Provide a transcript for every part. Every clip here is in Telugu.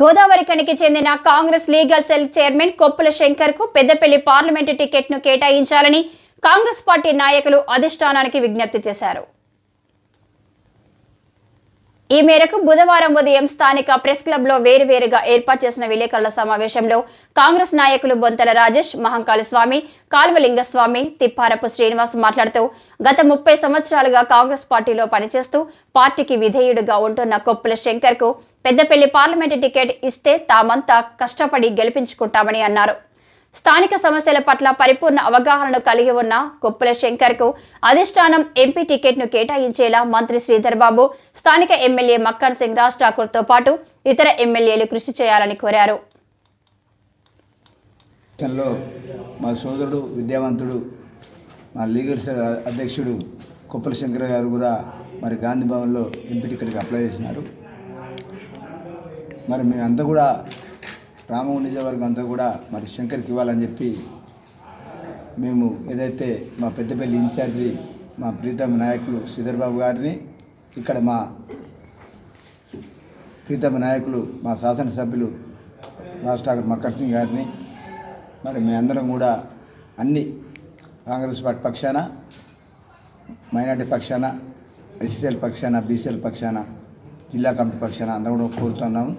గోదావరి కనికి చెందిన Congress legal cell chairman Koppula శంకర్కు Peddapalli parliament టికెట్ను కేటాయించాలని కాంగ్రెస్ పార్టీ నాయకులు అధిష్టానానికి విజ్ఞప్తి చేశారు. ఈ మేరకు బుధవారం ఉదయం స్థానిక ప్రెస్ క్లబ్లో వేరువేరుగా ఏర్పాటు చేసిన విలేకరుల సమావేశంలో కాంగ్రెస్ నాయకులు బొంతల రాజేష్ మహంకాళి స్వామి కాల్వలింగస్వామి తిప్పారపు శ్రీనివాస్ మాట్లాడుతూ గత ముప్పై సంవత్సరాలుగా కాంగ్రెస్ పార్టీలో పనిచేస్తూ పార్టీకి విధేయుడుగా ఉంటున్న కొప్పుల శంకర్కు పెద్దపల్లి పార్లమెంటు టికెట్ ఇస్తే తామంతా కష్టపడి గెలిపించుకుంటామని అన్నారు. స్థానిక సమస్యల పట్ల పరిపూర్ణ అవగాహనను కలిగి ఉన్న కొప్పుల శంకర్కు అధిష్టానం ఎంపీ టికెట్ను కేటాయించేలా మంత్రి శ్రీధర్ బాబు స్థానిక ఎమ్మెల్యే మక్కర్ సింగ్ రాజ్ ఠాకూర్తో పాటు ఇతర ఎమ్మెల్యేలు కృషి చేయాలని కోరారు. మా సోదరుడు విద్యావంతుడు మా లీగల్ సెల్ అధ్యక్షుడు కొప్పల శంకర్ గారు కూడా మరి గాంధీ భవన్లో ఎంపీ టికెట్కి అప్లై చేసినారు. మరి మేమంతా కూడా రామగుండ నియోజకవర్గం అంతా కూడా మరి శంకర్కి ఇవ్వాలని చెప్పి మేము ఏదైతే మా పెద్దపల్లి ఇన్ఛార్జి మా ప్రీతమ నాయకులు శ్రీధర్బాబు గారిని ఇక్కడ మా ప్రీతమ నాయకులు మా శాసనసభ్యులు రాజ్ ఠాకూర్ మక్కర్ సింగ్ గారిని మరి మేమందరం కూడా అన్ని కాంగ్రెస్ పార్టీ పక్షాన మైనార్టీ పక్షాన ఎస్సీఎల్ పక్షాన బీసీఎల్ పక్షాన జిల్లా కమిటీ పక్షాన అందరం కూడా కోరుతున్నాము.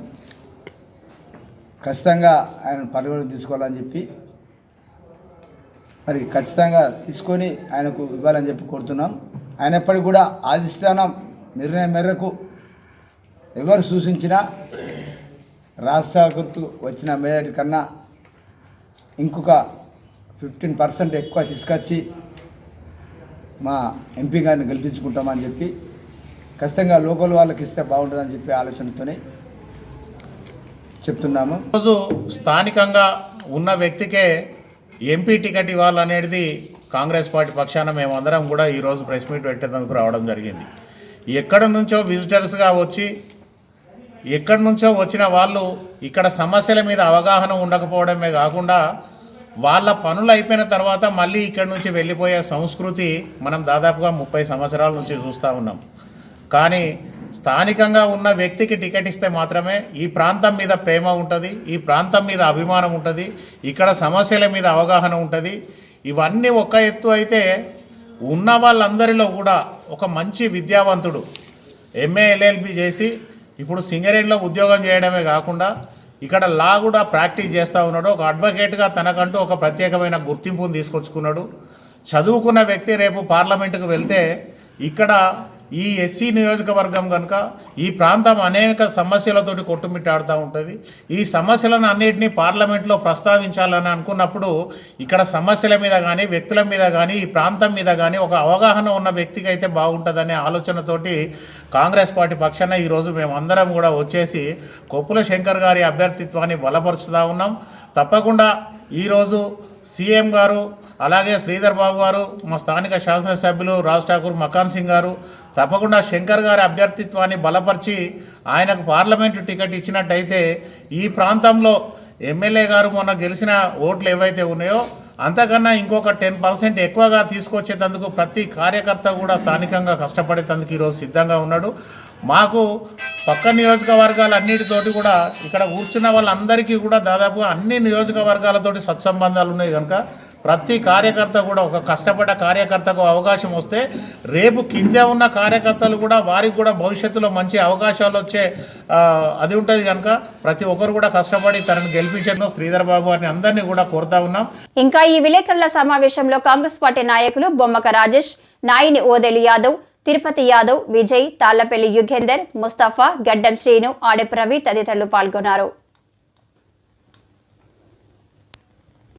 ఖచ్చితంగా ఆయన పరిగణలోకి తీసుకోవాలని చెప్పి మరి ఖచ్చితంగా తీసుకొని ఆయనకు ఇవ్వాలని చెప్పి కోరుతున్నాం. ఆయన ఎప్పటికి కూడా ఆదిస్థానం నిర్ణయం మేరకు ఎవరు సూచించినా రాష్ట్ర గుర్తు వచ్చిన మేయర్ కన్నా ఇంకొక ఫిఫ్టీన్ పర్సెంట్ ఎక్కువ తీసుకొచ్చి మా ఎంపీ గారిని గెలిపించుకుంటామని చెప్పి ఖచ్చితంగా లోకల్ వాళ్ళకి ఇస్తే బాగుంటుందని చెప్పి ఆలోచనతోనే చెప్తున్నాము. రోజు స్థానికంగా ఉన్న వ్యక్తికే ఎంపీ టికెట్ ఇవ్వాలనేది కాంగ్రెస్ పార్టీ పక్షాన మేమందరం కూడా ఈరోజు ప్రెస్ మీట్ పెట్టేందుకు రావడం జరిగింది. ఎక్కడ నుంచో విజిటర్స్గా వచ్చి ఎక్కడి నుంచో వచ్చిన వాళ్ళు ఇక్కడ సమస్యల మీద అవగాహన ఉండకపోవడమే కాకుండా వాళ్ళ పనులు అయిపోయిన తర్వాత మళ్ళీ ఇక్కడి నుంచి వెళ్ళిపోయే సంస్కృతి మనం దాదాపుగా ముప్పై సంవత్సరాల నుంచి చూస్తూ ఉన్నాం. కానీ స్థానికంగా ఉన్న వ్యక్తికి టికెట్ ఇస్తే మాత్రమే ఈ ప్రాంతం మీద ప్రేమ ఉంటుంది ఈ ప్రాంతం మీద అభిమానం ఉంటుంది ఇక్కడ సమస్యల మీద అవగాహన ఉంటుంది. ఇవన్నీ ఒక ఎత్తు అయితే ఉన్న వాళ్ళందరిలో కూడా ఒక మంచి విద్యావంతుడు ఎంఏ ఎల్ఎల్బి చేసి ఇప్పుడు సింగరేణిలో ఉద్యోగం చేయడమే కాకుండా ఇక్కడ లా కూడా ప్రాక్టీస్ చేస్తూ ఉన్నాడు. ఒక అడ్వకేట్గా తనకంటూ ఒక ప్రత్యేకమైన గుర్తింపును తీసుకొచ్చుకున్నాడు. చదువుకున్న వ్యక్తి రేపు పార్లమెంటుకు వెళ్తే ఇక్కడ ఈ ఎస్సీ నియోజకవర్గం కనుక ఈ ప్రాంతం అనేక సమస్యలతోటి కొట్టుమిట్టాడుతూ ఉంటుంది. ఈ సమస్యలను అన్నింటినీ పార్లమెంట్లో ప్రస్తావించాలని అనుకున్నప్పుడు ఇక్కడ సమస్యల మీద కానీ వ్యక్తుల మీద కానీ ఈ ప్రాంతం మీద కానీ ఒక అవగాహన ఉన్న వ్యక్తికి అయితే బాగుంటుందనే ఆలోచనతోటి కాంగ్రెస్ పార్టీ పక్షాన ఈరోజు మేమందరం కూడా వచ్చేసి కొప్పుల శంకర్ గారి అభ్యర్థిత్వాన్ని బలపరుచుతూ ఉన్నాం. తప్పకుండా ఈరోజు సీఎం గారు అలాగే శ్రీధర్ బాబు గారు మా స్థానిక శాసనసభ్యులు రాజ్ ఠాకూర్ మకాన్ సింగ్ గారు తప్పకుండా శంకర్ గారి అభ్యర్థిత్వాన్ని బలపరిచి ఆయనకు పార్లమెంటు టికెట్ ఇచ్చినట్టయితే ఈ ప్రాంతంలో ఎమ్మెల్యే గారు మొన్న గెలిచిన ఓట్లు ఏవైతే ఉన్నాయో అంతకన్నా ఇంకొక టెన్ పర్సెంట్ ఎక్కువగా తీసుకొచ్చేటందుకు ప్రతి కార్యకర్త కూడా స్థానికంగా కష్టపడేటందుకు ఈరోజు సిద్ధంగా ఉన్నాడు. మాకు పక్క నియోజకవర్గాలన్నిటితోటి కూడా ఇక్కడ కూర్చున్న వాళ్ళందరికీ కూడా దాదాపుగా అన్ని నియోజకవర్గాలతోటి సత్సంబంధాలు ఉన్నాయి కనుక ప్రతి కార్యకర్త కూడా ఒక కష్టపడ్డ కార్యకర్తకు అవకాశం వస్తే రేపు కింద ఉన్న కార్యకర్తలు కూడా వారికి కూడా భవిష్యత్తులో మంచి అవకాశాలు వచ్చే అది ఉంటుంది కనుక ప్రతి ఒక్కరు కూడా కష్టపడి తనను గెలిపించడం శ్రీధర్ బాబు గారిని అందరినీ కూడా కోరుతా ఉన్నాం. ఇంకా ఈ విలేకరుల సమావేశంలో కాంగ్రెస్ పార్టీ నాయకులు బొమ్మక రాజేష్ నాయిని ఓదెలు యాదవ్ తిరుపతి యాదవ్ విజయ్ తాళ్ళపల్లి యుగేందర్ ముస్తఫా గడ్డం శ్రీను ఆడే రవి తదితరులు పాల్గొన్నారు.